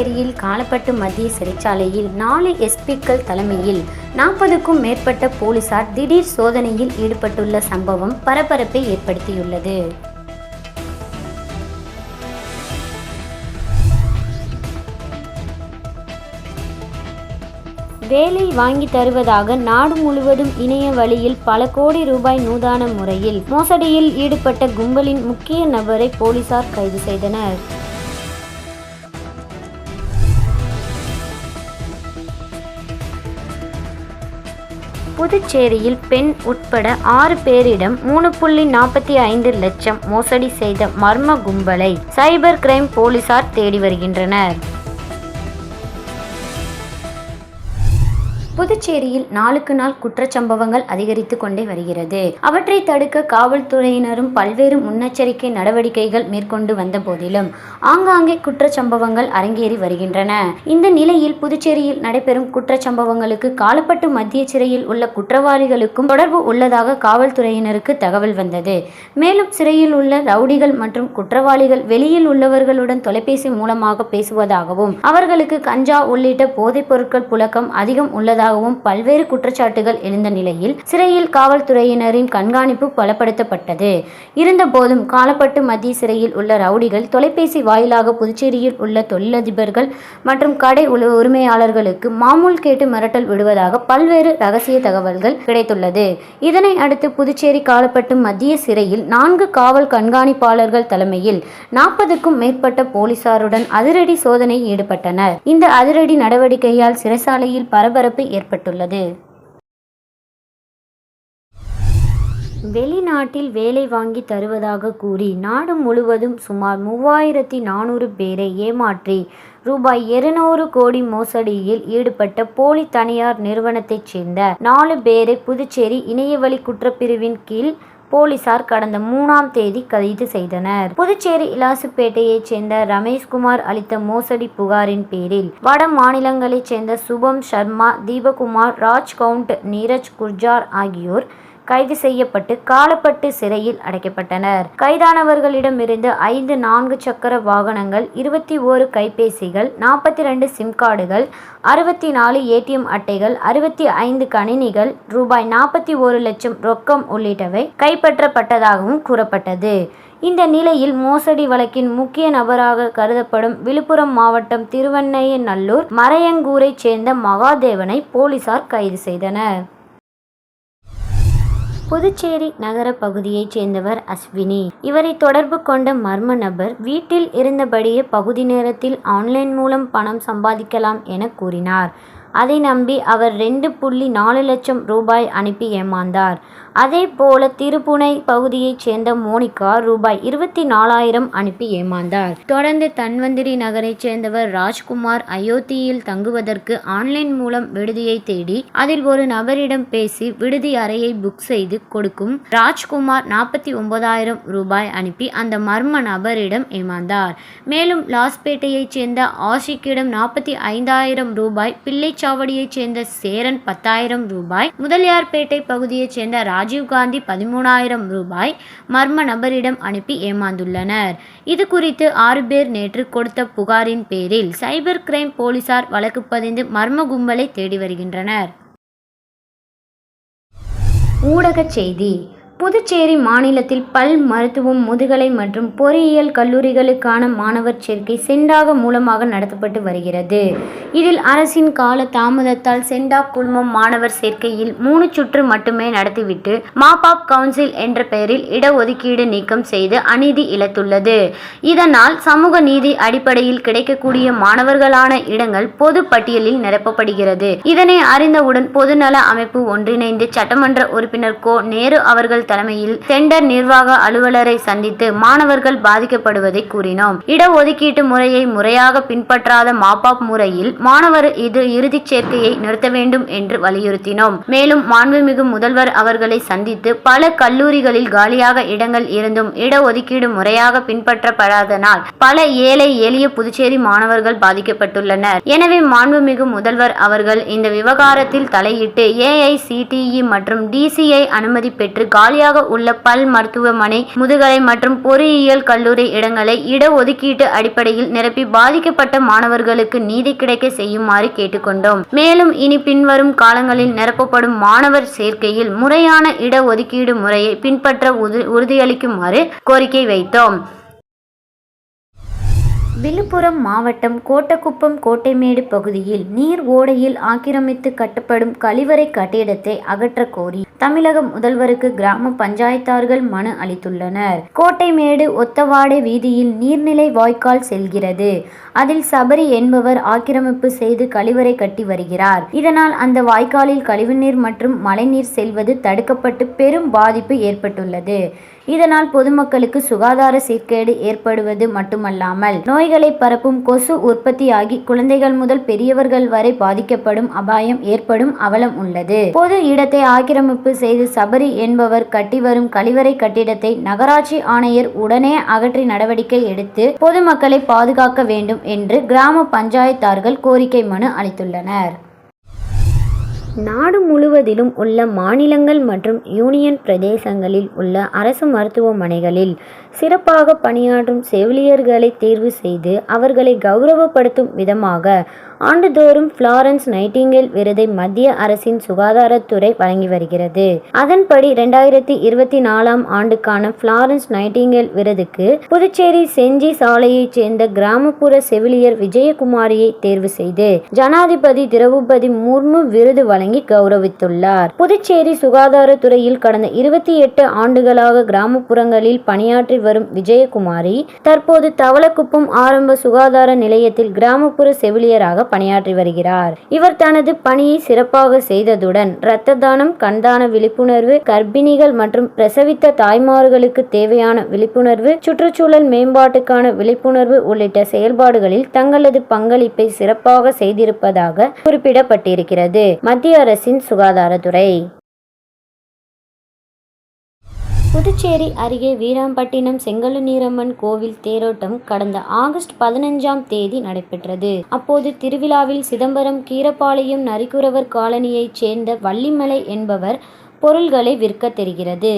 புதுச்சேரியில் காலப்பட்டு மத்திய சிறைச்சாலையில் நாலு எஸ்பிக்கள் தலைமையில் நாற்பதுக்கும் மேற்பட்ட போலீசார் திடீர் சோதனையில் ஈடுபட்டுள்ள சம்பவம் பரபரப்பை ஏற்படுத்தியுள்ளது. வேலை வாங்கி தருவதாக நாடு முழுவதும் இணைய வழியில் பல கோடி ரூபாய் நூதான முறையில் மோசடியில் ஈடுபட்ட கும்பலின் முக்கிய நபரை போலீசார் கைது செய்தனர். புதுச்சேரியில் பெண் உட்பட ஆறு பேரிடம் மூணு புள்ளி நாற்பத்தி ஐந்து லட்சம் மோசடி செய்த மர்ம கும்பலை சைபர் கிரைம் போலீசார் தேடி வருகின்றனர். புதுச்சேரியில் நாளுக்கு நாள் குற்றச்சம்பவங்கள் அதிகரித்து கொண்டே வருகிறது. அவற்றை தடுக்க காவல்துறையினரும் பல்வேறு முன்னெச்சரிக்கை நடவடிக்கைகள் மேற்கொண்டு வந்த போதிலும் ஆங்காங்கே குற்றச்சம்பவங்கள் அரங்கேறி வருகின்றன. இந்த நிலையில் புதுச்சேரியில் நடைபெறும் குற்றச்சம்பவங்களுக்கு காலப்பட்டு மத்திய சிறையில் உள்ள குற்றவாளிகளுக்கும் தொடர்பு உள்ளதாக காவல்துறையினருக்கு தகவல் வந்தது. மேலும் சிறையில் உள்ள ரவுடிகள் மற்றும் குற்றவாளிகள் வெளியில் உள்ளவர்களுடன் தொலைபேசி மூலமாக பேசுவதாகவும் அவர்களுக்கு கஞ்சா உள்ளிட்ட போதைப் பொருட்கள் புழக்கம் அதிகம் உள்ளதாக எதிராகவும் பல்வேறு குற்றச்சாட்டுகள் எழுந்த நிலையில் சிறையில் காவல்துறையினரின் கண்காணிப்பு பலப்படுத்தப்பட்டது. இருந்தபோதும் காலப்பட்டு மத்திய சிறையில் உள்ள ரவுடிகள் தொலைபேசி வாயிலாக புதுச்சேரியில் உள்ள தொழிலதிபர்கள் மற்றும் கடை உரிமையாளர்களுக்கு மாமூல் கேட்டு மிரட்டல் விடுவதாக பல்வேறு ரகசிய தகவல்கள் கிடைத்துள்ளது. இதனை அடுத்து புதுச்சேரி காலப்பட்டு மத்திய சிறையில் நான்கு காவல் கண்காணிப்பாளர்கள் தலைமையில் நாற்பதுக்கும் மேற்பட்ட போலீசாருடன் அதிரடி சோதனை ஈடுபட்டனர். இந்த அதிரடி நடவடிக்கையால் சிறைசாலையில் பரபரப்பு ஏற்பட்டுள்ளது. வெளிநாட்டில் வேலை வாங்கி தருவதாக கூறி நாடு முழுவதும் சுமார் மூவாயிரத்தி நானூறு பேரை ஏமாற்றி ரூபாய் இருநூறு கோடி மோசடியில் ஈடுபட்ட போலி தனியார் நிறுவனத்தைச் சேர்ந்த நாலு பேரை புதுச்சேரி இணையவழி குற்றப்பிரிவின் கீழ் போலீசார் கடந்த மூணாம் தேதி கைது செய்தனர். புதுச்சேரி இலாசுப்பேட்டையைச் சேர்ந்த ரமேஷ்குமார் அளித்த மோசடி புகாரின் பேரில் வட மாநிலங்களைச் சேர்ந்த சுபம் சர்மா தீபகுமார் ராஜ் கவுண்ட் நீரஜ் குர்ஜார் ஆகியோர் கைது செய்யப்பட்டு காலப்பட்டு சிறையில் அடைக்கப்பட்டனர். கைதானவர்களிடமிருந்து ஐந்து நான்கு சக்கர வாகனங்கள் இருபத்தி ஓரு கைபேசிகள் நாற்பத்தி ரெண்டு சிம் கார்டுகள் அறுபத்தி நாலு ஏடிஎம் அட்டைகள் அறுபத்தி ஐந்து கணினிகள் ரூபாய் நாற்பத்தி ஒரு லட்சம் ரொக்கம் உள்ளிட்டவை கைப்பற்றப்பட்டதாகவும் கூறப்பட்டது. இந்த நிலையில் மோசடி வழக்கின் முக்கிய நபராக கருதப்படும் விழுப்புரம் மாவட்டம் திருவண்ணையநல்லூர் மறையங்கூரைச் சேர்ந்த மகாதேவனை போலீசார் கைது செய்தனர். புதுச்சேரி நகர பகுதியைச் சேர்ந்தவர் அஸ்வினி. இவரை தொடர்பு கொண்ட மர்ம நபர் வீட்டில் இருந்தபடியே பகுதி நேரத்தில் ஆன்லைன் மூலம் பணம் சம்பாதிக்கலாம் என கூறினார். அதை நம்பி அவர் ரெண்டு புள்ளி நாலு லட்சம் ரூபாய் அனுப்பி ஏமாந்தார். அதே போல திருப்புனை பகுதியைச் சேர்ந்த மோனிகா ரூபாய் இருபத்தி நாலாயிரம் அனுப்பி ஏமாந்தார். தொடர்ந்து தன்வந்திரி நகரைச் சேர்ந்தவர் ராஜ்குமார் அயோத்தியில் தங்குவதற்கு ஆன்லைன் மூலம் விடுதியை தேடி அதில் ஒரு நபரிடம் பேசி விடுதி அறையை புக் செய்து கொடுக்கும் ராஜ்குமார் நாற்பத்தி ஒன்பதாயிரம் ரூபாய் அனுப்பி அந்த மர்ம நபரிடம் ஏமாந்தார். மேலும் லாஸ்பேட்டையைச் சேர்ந்த ஆஷிக்கிடம் நாற்பத்தி ஐந்தாயிரம் ரூபாய் பிள்ளைச்சாவடியைச் சேர்ந்த சேரன் பத்தாயிரம் ரூபாய் முதலியார்பேட்டை பகுதியைச் சேர்ந்த ராஜீவ்காந்தி பதிமூணாயிரம் ரூபாய் மர்ம நபரிடம் அனுப்பி ஏமாந்துள்ளனர். இது குறித்து ஆறு பேர் நேற்று கொடுத்த புகாரின் பேரில் சைபர் கிரைம் போலீசார் வழக்கு பதிந்து மர்ம கும்பலை தேடி வருகின்றனர். ஊடகச் செய்தி. புதுச்சேரி மாநிலத்தில் பல் மருத்துவம் முதுகலை மற்றும் பொறியியல் கல்லூரிகளுக்கான மாணவர் சேர்க்கை சென்டாக மூலமாக நடத்தப்பட்டு வருகிறது. இதில் அரசின் கால தாமதத்தால் செண்டாக் குழுமம் மாணவர் சேர்க்கையில் மூணு சுற்று மட்டுமே நடத்திவிட்டு மாபாப் கவுன்சில் என்ற பெயரில் இடஒதுக்கீடு நீக்கம் செய்து அநீதி இழத்துள்ளது. இதனால் சமூக நீதி அடிப்படையில் கிடைக்கக்கூடிய மாணவர்களான இடங்கள் பொது பட்டியலில் நிரப்பப்படுகிறது. இதனை அறிந்தவுடன் பொதுநல அமைப்பு ஒன்றிணைந்து சட்டமன்ற உறுப்பினர் கோ. நேரு அவர்கள் தலைமையில் சென்டர் நிர்வாக அலுவலரை சந்தித்து மாணவர்கள் பாதிக்கப்படுவதை கூறினோம். இடஒதுக்கீட்டு முறையை முறையாக பின்பற்றாத மாபாப் முறையில் மாணவர் இது இறுதிச் சேர்க்கையை நிறுத்த வேண்டும் என்று வலியுறுத்தினோம். மேலும் மாண்புமிகு முதல்வர் அவர்களை சந்தித்து பல கல்லூரிகளில் காலியாக இடங்கள் இருந்தும் இடஒதுக்கீடு முறையாக பின்பற்றப்படாதனால் பல ஏழை எளிய புதுச்சேரி மாணவர்கள் பாதிக்கப்பட்டுள்ளனர். எனவே மாண்புமிகு முதல்வர் அவர்கள் இந்த விவகாரத்தில் தலையிட்டு ஏஐசிடிஇ மற்றும் டிசிஐ அனுமதி பெற்று காலி காலியாக உள்ள பல் மருத்துவமனை முதுகலை மற்றும் பொறியியல் கல்லூரி இடங்களை இடஒதுக்கீட்டு அடிப்படையில் நிரப்பி பாதிக்கப்பட்ட மாணவர்களுக்கு நீதி கிடைக்க செய்யுமாறு கேட்டுக்கொண்டோம். மேலும் இனி பின்வரும் காலங்களில் நிரப்பப்படும் மாணவர் சேர்க்கையில் முறையான இடஒதுக்கீடு முறையை பின்பற்ற உறுதியளிக்குமாறு கோரிக்கை வைத்தோம். விழுப்புரம் மாவட்டம் கோட்டக்குப்பம் கோட்டைமேடு பகுதியில் நீர் ஓடையில் ஆக்கிரமித்து கட்டப்படும் கழிவறை கட்டிடத்தை அகற்ற கோரி தமிழக முதல்வருக்கு கிராம பஞ்சாயத்தார்கள் மனு அளித்துள்ளனர். கோட்டைமேடு ஒத்தவாடை வீதியில் நீர்நிலை வாய்க்கால் செல்கிறது. அதில் சபரி என்பவர் ஆக்கிரமிப்பு செய்து கழிவறை கட்டி வருகிறார். இதனால் அந்த வாய்க்காலில் கழிவுநீர் மற்றும் மழைநீர் செல்வது தடுக்கப்பட்டு பெரும் பாதிப்பு ஏற்பட்டுள்ளது. இதனால் பொதுமக்களுக்கு சுகாதார சீர்கேடு ஏற்படுவது மட்டுமல்லாமல் நோய் நோய்களை பரப்பும் கொசு உற்பத்தியாகி குழந்தைகள் முதல் பெரியவர்கள் வரை பாதிக்கப்படும் அபாயம் ஏற்படும் அவலம் உள்ளது. பொது இடத்தை ஆக்கிரமிப்பு செய்து சபரி என்பவர் கட்டி வரும் கழிவறை கட்டிடத்தை நகராட்சி ஆணையர் உடனே அகற்றி நடவடிக்கை எடுத்து பொதுமக்களை பாதுகாக்க வேண்டும் என்று கிராம பஞ்சாயத்தார்கள் கோரிக்கை மனு அளித்துள்ளனர். நாடு முழுவதிலும் உள்ள மாநிலங்கள் மற்றும் யூனியன் பிரதேசங்களில் உள்ள அரசு மருத்துவமனைகளில் சிறப்பாக பணியாற்றும் செவிலியர்களை தேர்வு செய்து அவர்களை கௌரவப்படுத்தும் விதமாக ஆண்டுதோறும் ஃப்ளாரன்ஸ் நைட்டிங்கேல் விருதை மத்திய அரசின் சுகாதாரத்துறை வழங்கி வருகிறது. அதன்படி இரண்டாயிரத்தி இருபத்தி நாலாம் ஆண்டுக்கான ஃப்ளாரன்ஸ் நைட்டிங்கேல் விருதுக்கு புதுச்சேரி செஞ்சி சாலையைச் சேர்ந்த கிராமப்புற செவிலியர் விஜயகுமாரியை தேர்வு செய்து ஜனாதிபதி திரௌபதி முர்மு விருது வழங்கி கௌரவித்துள்ளார். புதுச்சேரி சுகாதாரத்துறையில் கடந்த இருபத்தி எட்டு ஆண்டுகளாக கிராமப்புறங்களில் பணியாற்றி வரும் விஜயகுமாரி தற்போது தவளக்குப்பம் ஆரம்ப சுகாதார நிலையத்தில் கிராமப்புற செவிலியராக பணியாற்றி வருகிறார். இவர் தனது பணியை சிறப்பாக செய்ததுடன் இரத்த தானம் கண்தான விழிப்புணர்வு கர்ப்பிணிகள் மற்றும் பிரசவித்த தாய்மார்களுக்கு தேவையான விழிப்புணர்வு சுற்றுச்சூழல் மேம்பாட்டுக்கான விழிப்புணர்வு உள்ளிட்ட செயல்பாடுகளில் தங்களது பங்களிப்பை சிறப்பாக செய்திருப்பதாக குறிப்பிடப்பட்டிருக்கிறது. மத்திய அரசின் சுகாதாரத்துறை புதுச்சேரி அருகே வீராம்பட்டினம் செங்கழுநீரம்மன் கோவில் தேரோட்டம் கடந்த ஆகஸ்ட் பதினஞ்சாம் தேதி நடைபெற்றது. அப்போது திருவிழாவில் சிதம்பரம் கீரப்பாளையம் நரிக்குறவர் காலனியைச் சேர்ந்த வள்ளிமலை என்பவர் பொருள்களை விற்க தெரிகிறது.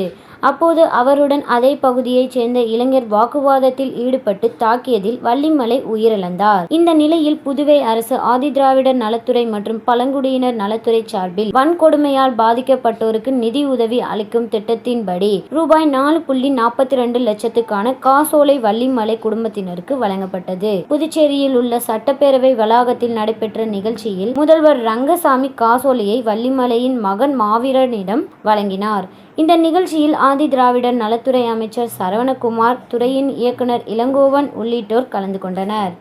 அப்போது அவருடன் அதே பகுதியைச் சேர்ந்த இளைஞர் வாக்குவாதத்தில் ஈடுபட்டு தாக்கியதில் வள்ளிமலை உயிரிழந்தார். இந்த நிலையில் புதுவை அரசு ஆதிதிராவிடர் நலத்துறை மற்றும் பழங்குடியினர் நலத்துறை சார்பில் வன்கொடுமையால் பாதிக்கப்பட்டோருக்கு நிதி உதவி அளிக்கும் திட்டத்தின்படி ரூபாய் நாலு புள்ளி நாற்பத்தி ரெண்டு லட்சத்துக்கான காசோலை வள்ளிமலை குடும்பத்தினருக்கு வழங்கப்பட்டது. புதுச்சேரியில் உள்ள சட்டப்பேரவை வளாகத்தில் நடைபெற்ற நிகழ்ச்சியில் முதல்வர் ரங்கசாமி காசோலையை வள்ளிமலையின் மகன் மாவீரனிடம் வழங்கினார். இந்த நிகழ்ச்சியில் ஆதி திராவிடர் நலத்துறை அமைச்சர் சரவணகுமார் துறையின் இயக்குனர் இளங்கோவன் உள்ளிட்டோர் கலந்து கொண்டனர்.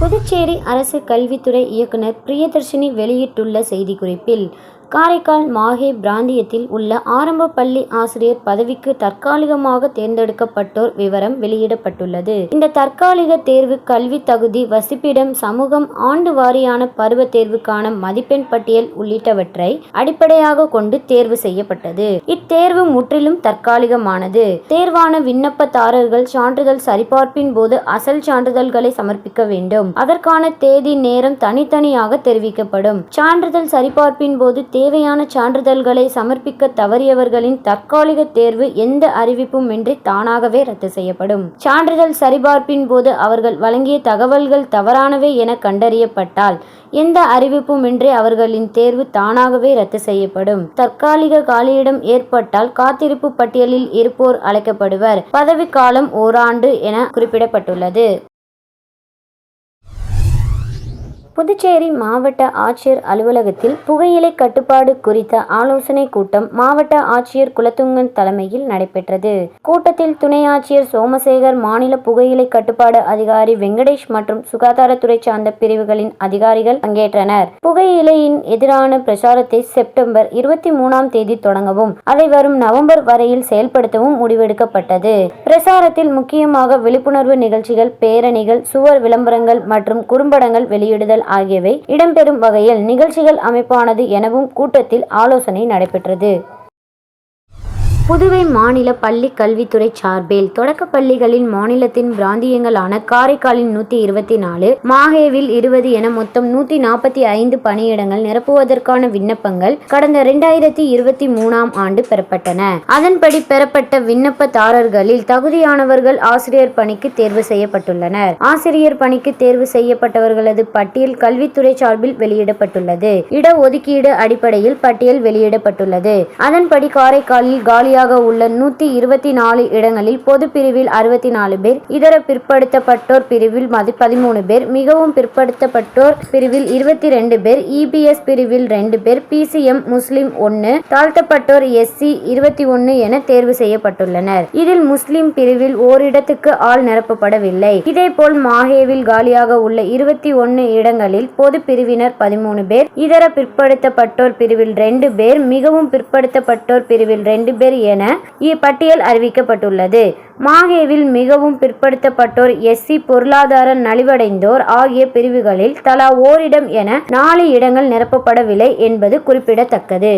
புதுச்சேரி அரசு கல்வித்துறை இயக்குனர் பிரியதர்ஷினி வெளியிட்டுள்ள செய்திக்குறிப்பில் காரைக்கால் மாஹே பிராந்தியத்தில் உள்ள ஆரம்ப பள்ளி ஆசிரியர் பதவிக்கு தற்காலிகமாக தேர்ந்தெடுக்கப்பட்டோர் விவரம் வெளியிடப்பட்டுள்ளது. இந்த தற்காலிக தேர்வு கல்வி தகுதி வசிப்பிடம் சமூகம் ஆண்டு வாரியான பருவ தேர்வுக்கான மதிப்பெண் பட்டியல் உள்ளிட்டவற்றை அடிப்படையாக கொண்டு தேர்வு செய்யப்பட்டது. இத்தேர்வு முற்றிலும் தற்காலிகமானது. தேர்வான விண்ணப்பதாரர்கள் சான்றிதழ் சரிபார்ப்பின் போது அசல் சான்றிதழ்களை சமர்ப்பிக்க வேண்டும். அதற்கான தேதி நேரம் தனித்தனியாக தெரிவிக்கப்படும். சான்றிதழ் சரிபார்ப்பின் போது தேவையான சான்றிதழ்களை சமர்ப்பிக்க தவறியவர்களின் தற்காலிக தேர்வு எந்த அறிவிப்பும் இன்றி தானாகவே ரத்து செய்யப்படும். சான்றிதழ் சரிபார்ப்பின் போது அவர்கள் வழங்கிய தகவல்கள் தவறானவை என கண்டறியப்பட்டால் எந்த அறிவிப்புமின்றி அவர்களின் தேர்வு தானாகவே ரத்து செய்யப்படும். தற்காலிக காலியிடம் ஏற்பட்டால் காத்திருப்பு பட்டியலில் இருப்போர் அழைக்கப்படுவர். பதவிக்காலம் ஓராண்டு என குறிப்பிடப்பட்டுள்ளது. புதுச்சேரி மாவட்ட ஆட்சியர் அலுவலகத்தில் புகையிலை கட்டுப்பாடு குறித்த ஆலோசனை கூட்டம் மாவட்ட ஆட்சியர் குலத்துங்கன் தலைமையில் நடைபெற்றது. கூட்டத்தில் துணை ஆட்சியர் சோமசேகர் மாநில புகையிலை கட்டுப்பாடு அதிகாரி வெங்கடேஷ் மற்றும் சுகாதாரத்துறை சார்ந்த பிரிவுகளின் அதிகாரிகள் பங்கேற்றனர். புகையிலையின் எதிரான பிரச்சாரத்தை செப்டம்பர் இருபத்தி மூணாம் தேதி தொடங்கவும் அதை வரும் நவம்பர் வரையில் செயல்படுத்தவும் முடிவெடுக்கப்பட்டது. பிரசாரத்தில் முக்கியமாக விழிப்புணர்வு நிகழ்ச்சிகள் பேரணிகள் சுவர் விளம்பரங்கள் மற்றும் குறும்படங்கள் வெளியிடுதல் ஆகியவை இடம்பெறும் வகையில் நிகழ்ச்சிகள் அமைப்பானது எனவும் கூட்டத்தில் ஆலோசனை நடைபெற்றது. புதுவை மாநில பள்ளி கல்வித்துறை சார்பில் தொடக்கப் பள்ளிகளின் மாநிலத்தின் பிராந்தியங்களான காரைக்காலின் நூத்தி இருபத்தி நாலு மாஹேவில் இருபது என மொத்தம் நூத்தி நாற்பத்தி ஐந்து பணியிடங்கள் நிரப்புவதற்கான விண்ணப்பங்கள் கடந்த இரண்டாயிரத்தி இருபத்தி மூணாம் ஆண்டு பெறப்பட்டன. அதன்படி பெறப்பட்ட விண்ணப்பதாரர்களில் தகுதியானவர்கள் ஆசிரியர் பணிக்கு தேர்வு செய்யப்பட்டுள்ளனர். ஆசிரியர் பணிக்கு தேர்வு செய்யப்பட்டவர்களது பட்டியல் கல்வித்துறை சார்பில் வெளியிடப்பட்டுள்ளது. இடஒதுக்கீடு அடிப்படையில் பட்டியல் வெளியிடப்பட்டுள்ளது. அதன்படி காரைக்காலில் காலியாக காலியாக உள்ள நூத்தி இருபத்தி நாலு இடங்களில் பொது பிரிவில் அறுபத்தி நாலு பேர் இதர பிற்படுத்தப்பட்டோர் பிரிவில் பதிமூணு பேர் மிகவும் பிற்படுத்தப்பட்டோர் பிரிவில் இருபத்தி ரெண்டு பேர் இபிஎஸ் பிரிவில் ரெண்டு பேர் பிசிஎம் முஸ்லிம் ஒன்று தாழ்த்தப்பட்டோர் எஸ்சி இருபத்தி ஒன்று என தேர்வு செய்யப்பட்டுள்ளனர். இதில் முஸ்லிம் பிரிவில் ஓரிடத்துக்கு ஆள் நிரப்பப்படவில்லை. இதேபோல் மாஹேவில் காலியாக உள்ள இருபத்தி ஒன்று இடங்களில் பொது பிரிவினர் பதிமூணு பேர் இதர பிற்படுத்தப்பட்டோர் பிரிவில் ரெண்டு பேர் மிகவும் பிற்படுத்தப்பட்டோர் பிரிவில் ரெண்டு பேர் என இப்பட்டியல் அறிவிக்கப்பட்டுள்ளது. மாஹேவில் மிகவும் பிற்படுத்தப்பட்டோர் எஸ்சி பொருளாதார நலிவடைந்தோர் ஆகிய பிரிவுகளில் தலா ஓரிடம் என நாலு இடங்கள் நிரப்பப்படவில்லை என்பது குறிப்பிடத்தக்கது.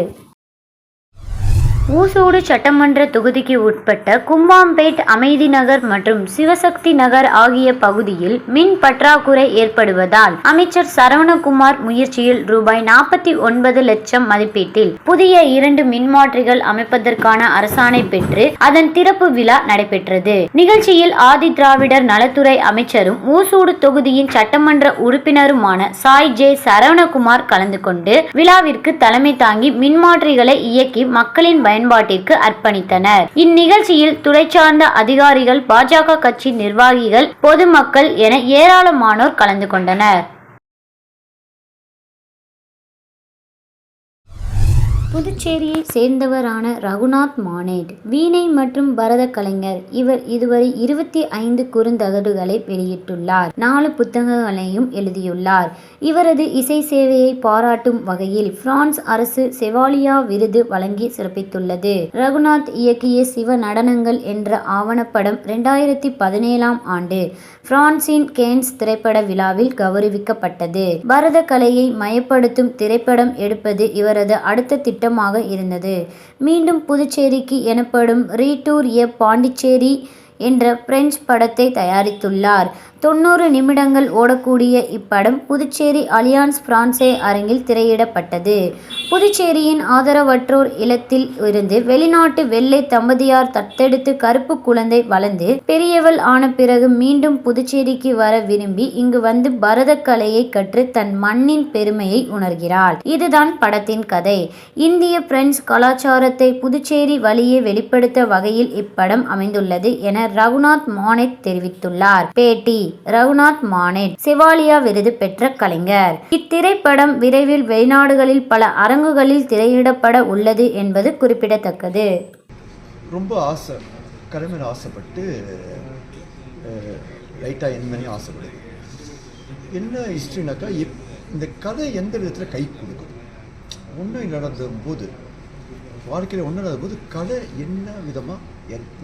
ஊசோடு சட்டமன்ற தொகுதிக்கு உட்பட்ட கும்பாம்பேட் அமைதி நகர் மற்றும் சிவசக்தி நகர் ஆகிய பகுதியில் மின் பற்றாக்குறை ஏற்படுவதால் அமைச்சர் சரவணகுமார் முயற்சியில் ரூபாய் நாற்பத்தி ஒன்பது லட்சம் மதிப்பீட்டில் புதிய இரண்டு மின்மாற்றிகள் அமைப்பதற்கான அரசாணை பெற்று அதன் திறப்பு விழா நடைபெற்றது. நிகழ்ச்சியில் ஆதி திராவிடர் நலத்துறை அமைச்சரும் ஊசூடு தொகுதியின் சட்டமன்ற உறுப்பினருமான சாய் ஜே சரவணகுமார் கலந்து கொண்டு விழாவிற்கு தலைமை தாங்கி மின்மாற்றிகளை இயக்கி மக்களின் பயன்பாட்டிற்கு அர்ப்பணித்தனர். இந்நிகழ்ச்சியில் துறை சார்ந்த அதிகாரிகள் பாஜக கட்சி நிர்வாகிகள் பொதுமக்கள் என ஏராளமானோர் கலந்து கொண்டனர். புதுச்சேரியை சேர்ந்தவரான ரகுநாத் மானேட் வீணை மற்றும் பரத கலைஞர். இவர் இதுவரை இருபத்தி ஐந்து குறுந்தகடுகளை வெளியிட்டுள்ளார். நாலு புத்தகங்களையும் எழுதியுள்ளார். இவரது இசை சேவையை பாராட்டும் வகையில் பிரான்ஸ் அரசு செவாலியா விருது வழங்கி சிறப்பித்துள்ளது. ரகுநாத் இயக்கிய சிவ நடனங்கள் என்ற ஆவணப்படம் இரண்டாயிரத்தி பதினேழாம் ஆண்டு பிரான்சின் கேன்ஸ் திரைப்பட விழாவில் கௌரவிக்கப்பட்டது. பரத கலையை மயப்படுத்தும் திரைப்படம் எடுப்பது இவரது அடுத்த திட்டம் திட்டமாக இருந்தது. மீண்டும் புதுச்சேரிக்கு எனப்படும் ரீடூர் எ பாண்டிச்சேரி என்ற பிரெஞ்சு படத்தை தயாரித்துள்ளார். தொண்ணூறு நிமிடங்கள் ஓடக்கூடிய இப்படம் புதுச்சேரி அலியான்ஸ் பிரான்சே அரங்கில் திரையிடப்பட்டது. புதுச்சேரியின் ஆதரவற்றோர் இல்லத்தில் இருந்து வெளிநாட்டு வெள்ளை தம்பதியார் தத்தெடுத்து கருப்பு குழந்தை வளர்ந்து பெரியவள் ஆன பிறகு மீண்டும் புதுச்சேரிக்கு வர விரும்பி இங்கு வந்து பரத கலையை கற்று தன் மண்ணின் பெருமையை உணர்கிறாள். இதுதான் படத்தின் கதை. இந்திய பிரெஞ்சு கலாச்சாரத்தை புதுச்சேரி வழியே வெளிப்படுத்த வகையில் இப்படம் அமைந்துள்ளது என ரகுநாத் மானேட் தெரிவித்துள்ளார். பேட்டி ரகுநாத் மானேட் செவாலியா விருது பெற்ற கலைஞர். இத்திரைப்படம் விரைவில் வெளிநாடுகளில் பல அரங்குகளில் திரையிடப்பட உள்ளது என்பது குறிப்பிடத்தக்கது. ரொம்ப ஆசை கடமையில் ஆசைப்பட்டு லைட்டாக என் மேலேயும் ஆசைப்படுது. என்ன ஹிஸ்ட்ரினாக்கா எப் இந்த கதை எந்த விதத்தில் கை கொடுக்கும்? ஒன்றும் நடந்த போது வாழ்க்கையில் ஒன்றும் நடந்த போது கதை என்ன விதமாக ஹெல்ப்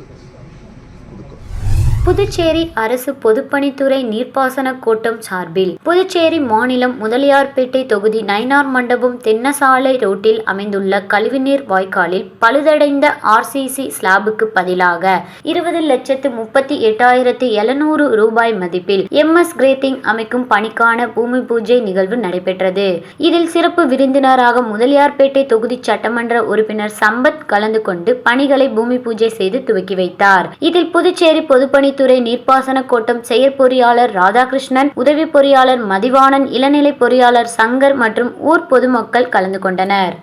புதுச்சேரி அரசு பொதுப்பணித்துறை நீர்ப்பாசன கோட்டம் சார்பில் புதுச்சேரி மாநிலம் முதலியார்பேட்டை தொகுதி நயினார் மண்டபம் தென்னசாலை ரோட்டில் அமைந்துள்ள கழிவுநீர் வாய்க்காலில் பழுதடைந்த ஆர்சிசி ஸ்லாபுக்கு பதிலாக இருபது லட்சத்து முப்பத்தி எட்டாயிரத்து எழுநூறு ரூபாய் மதிப்பில் எம்எஸ் கிரேத்திங் அமைக்கும் பணிக்கான பூமி பூஜை நிகழ்வு நடைபெற்றது. இதில் சிறப்பு விருந்தினராக முதலியார்பேட்டை தொகுதி சட்டமன்ற உறுப்பினர் சம்பத் கலந்து கொண்டு பணிகளை பூமி பூஜை செய்து துவக்கி வைத்தார். இதில் புதுச்சேரி பொதுப்பணி துறை நீர்ப்பாசன கோட்டம் செயற்பொறியாளர் ராதாகிருஷ்ணன் உதவி பொறியாளர் மதிவாணன் இளநிலை பொறியாளர் சங்கர் மற்றும் ஊர் பொதுமக்கள் கலந்து கொண்டனர்.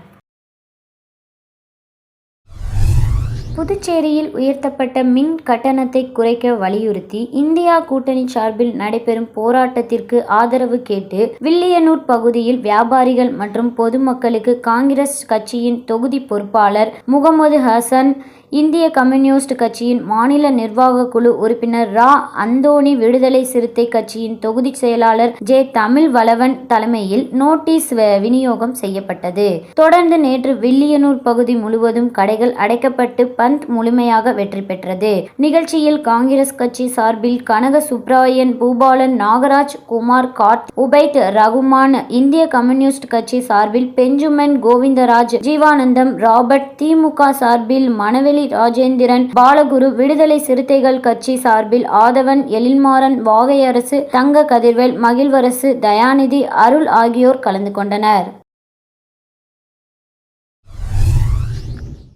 புதுச்சேரியில் உயர்த்தப்பட்ட மின் கட்டணத்தை குறைக்க வலியுறுத்தி இந்தியா கூட்டணி சார்பில் நடைபெறும் போராட்டத்திற்கு ஆதரவு கேட்டு வில்லியனூர் பகுதியில் வியாபாரிகள் மற்றும் பொதுமக்களுக்கு காங்கிரஸ் கட்சியின் தொகுதி பொறுப்பாளர் முகமது ஹசன் இந்திய கம்யூனிஸ்ட் கட்சியின் மாநில நிர்வாக குழு உறுப்பினர் ரா. அந்தோணி விடுதலை சிறுத்தை கட்சியின் தொகுதி செயலாளர் ஜே. தமிழ் வளவன் தலைமையில் நோட்டீஸ் விநியோகம் செய்யப்பட்டது. தொடர்ந்து நேற்று வில்லியனூர் பகுதி முழுவதும் கடைகள் அடைக்கப்பட்டு பந்த் முழுமையாக வெற்றி பெற்றது. நிகழ்ச்சியில் காங்கிரஸ் கட்சி சார்பில் கனக சுப்ராயன் பூபாலன் நாகராஜ் குமார் காட் உபைத் ரகுமான் இந்திய கம்யூனிஸ்ட் கட்சி சார்பில் பெஞ்சுமன் கோவிந்தராஜ் ஜீவானந்தம் ராபர்ட் திமுக சார்பில் மணவெளி ராஜேந்திரன் பாலகுரு விடுதலை சிறுத்தைகள் கட்சி சார்பில் ஆதவன் எழில்மாறன் வாகையரசு தங்க கதிர்வேல் மகிழ்வரசு தயாநிதி அருள் ஆகியோர் கலந்து கொண்டனர்.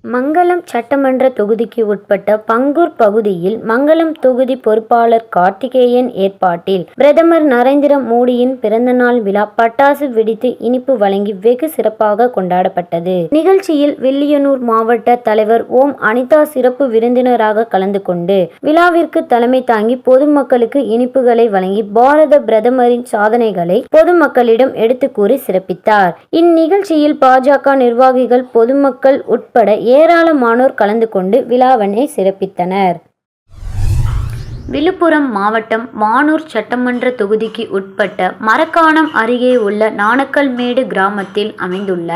மங்களம் சட்டமன்ற தொகுதிக்கு உட்பட்ட பங்கூர் பகுதியில் மங்களம் தொகுதி பொறுப்பாளர் கார்த்திகேயன் ஏற்பாட்டில் பிரதமர் நரேந்திர மோடியின் பிறந்தநாள் விழா பட்டாசு வெடித்து இனிப்பு வழங்கி வெகு சிறப்பாக கொண்டாடப்பட்டது. நிகழ்ச்சியில் வில்லியனூர் மாவட்ட தலைவர் ஓம் அனிதா சிறப்பு விருந்தினராக கலந்து கொண்டு விழாவிற்கு தலைமை தாங்கி பொதுமக்களுக்கு இனிப்புகளை வழங்கி பாரத பிரதமரின் சாதனைகளை பொதுமக்களிடம் எடுத்து கூறி சிறப்பித்தார். இந்நிகழ்ச்சியில் பாஜக நிர்வாகிகள் பொதுமக்கள் உட்பட ஏராளமானோர் கலந்து கொண்டு விழாவினை சிறப்பித்தனர். விழுப்புரம் மாவட்டம் வானூர் சட்டமன்ற தொகுதிக்கு உட்பட்ட மரக்காணம் அருகே உள்ள நாணக்கல்மேடு கிராமத்தில் அமைந்துள்ள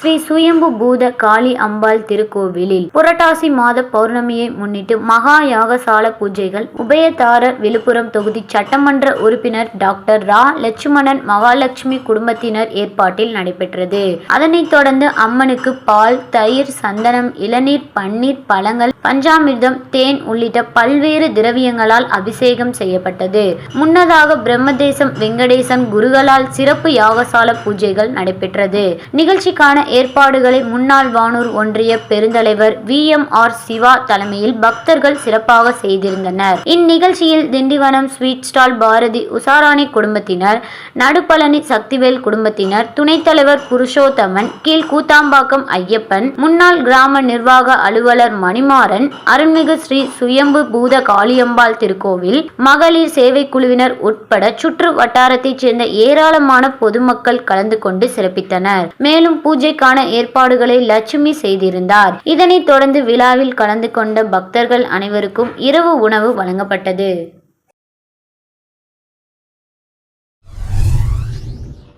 ஸ்ரீ சுயம்பு பூத காளி அம்பாள் திருக்கோவிலில் புரட்டாசி மாத பௌர்ணமியை முன்னிட்டு மகா யாகசால பூஜைகள் உபயதாரர் விழுப்புரம் தொகுதி சட்டமன்ற உறுப்பினர் டாக்டர் ரா. லட்சுமணன் மகாலட்சுமி குடும்பத்தினர் ஏற்பாட்டில் நடைபெற்றது. அதனைத் தொடர்ந்து அம்மனுக்கு பால் தயிர் சந்தனம் இளநீர் பன்னீர் பழங்கள் பஞ்சாமிர்தம் தேன் உள்ளிட்ட பல்வேறு திரவியங்களால் அபிஷேகம் செய்யப்பட்டது. முன்னதாக பிரம்மதேசம் வெங்கடேசன் குருகளால் சிறப்பு யாகசால பூஜைகள் நடைபெற்றது. நிகழ்ச்சிக்கான ஏற்பாடுகளை முன்னாள் வானூர் ஒன்றிய பெருந்தலைவர் வி. எம். ஆர். சிவா தலைமையில் பக்தர்கள் சிறப்பாக செய்திருந்தனர். இந்நிகழ்ச்சியில் திண்டிவனம் ஸ்வீட் ஸ்டால் பாரதி உசாராணி குடும்பத்தினர் நடுப்பழனி சக்திவேல் குடும்பத்தினர் துணைத் தலைவர் புருஷோத்தமன் கீழ் கூத்தாம்பாக்கம் ஐயப்பன் முன்னாள் கிராம நிர்வாக அலுவலர் மணிமாறன் அருள்மிகு ஸ்ரீ சுயம்பு பூத காளியம்பாள் திருக்கோவில் மகளிர் சேவை குழுவினர் உட்பட சுற்று வட்டாரத்தைச் சேர்ந்த ஏராளமான பொதுமக்கள் கலந்து கொண்டு சிறப்பித்தனர். மேலும் பூஜை பூஜைக்கான ஏற்பாடுகளை லட்சுமி செய்திருந்தார். இதனைத் தொடர்ந்து விழாவில் கலந்து கொண்ட பக்தர்கள் அனைவருக்கும் இரவு உணவு வழங்கப்பட்டது.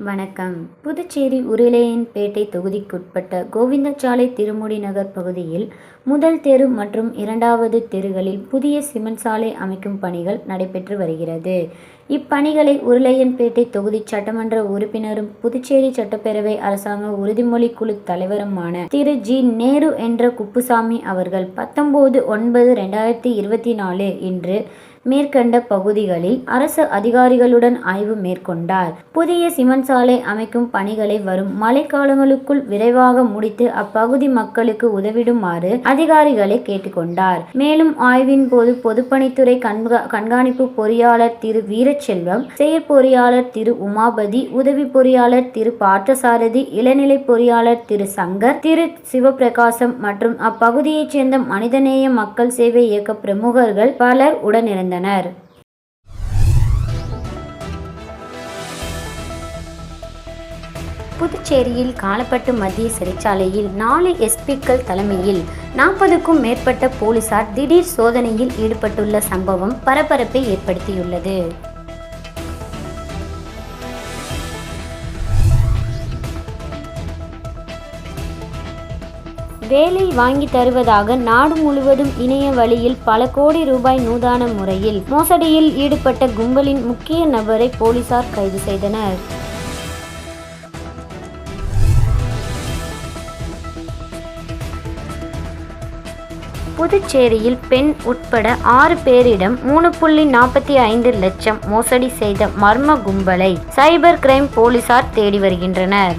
வணக்கம். புதுச்சேரி உருளையன்பேட்டை தொகுதிக்குட்பட்ட கோவிந்தசாலை திருமுடி நகர் பகுதியில் முதல் தெரு மற்றும் இரண்டாவது தெருகளில் புதிய சிமெண்ட் சாலை அமைக்கும் பணிகள் நடைபெற்று வருகிறது. இப்பணிகளை உருளையன்பேட்டை தொகுதி சட்டமன்ற உறுப்பினரும் புதுச்சேரி சட்டப்பேரவை அரசாங்க உறுதிமொழி குழு தலைவருமான திரு. ஜி. நேரு என்ற குப்புசாமி அவர்கள் பத்தொன்பது ஒன்பது ரெண்டாயிரத்தி இருபத்தி நாலு இன்று மேற்கண்ட பகுதிகளில் அரசு அதிகாரிகளுடன் ஆய்வு மேற்கொண்டார். புதிய சிமெண்ட் சாலை அமைக்கும் பணிகளை வரும் மழைக்காலங்களுக்குள் விரைவாக முடித்து அப்பகுதி மக்களுக்கு உதவிடுமாறு அதிகாரிகளை கேட்டுக்கொண்டார். மேலும் ஆய்வின் போது பொதுப்பணித்துறை கண்கா கண்காணிப்பு பொறியாளர் திரு வீரச்செல்வம் செயற்பொறியாளர் திரு உமாபதி உதவி பொறியாளர் திரு பார்த்தசாரதி இளநிலை பொறியாளர் திரு சங்கர் திரு சிவபிரகாசம் மற்றும் அப்பகுதியைச் சேர்ந்த மனிதநேய மக்கள் சேவை இயக்க பிரமுகர்கள் பலர் உடனிருந்தனர். புதுச்சேரியில் காலப்பட்டு மத்திய சிறைச்சாலையில் நாலு எஸ்பிக்கள் தலைமையில் நாற்பதுக்கும் மேற்பட்ட போலீசார் திடீர் சோதனையில் ஈடுபட்டுள்ள சம்பவம் பரபரப்பை ஏற்படுத்தியுள்ளது. வேலை வாங்கி தருவதாக நாடு முழுவதும் இணைய வழியில் பல கோடி ரூபாய் நூதான முறையில் மோசடியில் ஈடுபட்ட கும்பலின் முக்கிய நபரை போலீசார் கைது செய்தனர். புதுச்சேரியில் பெண் உட்பட ஆறு பேரிடம் மூணு புள்ளி நாற்பத்தி ஐந்து லட்சம் மோசடி செய்த மர்ம கும்பலை சைபர் கிரைம் போலீசார் தேடி வருகின்றனர்.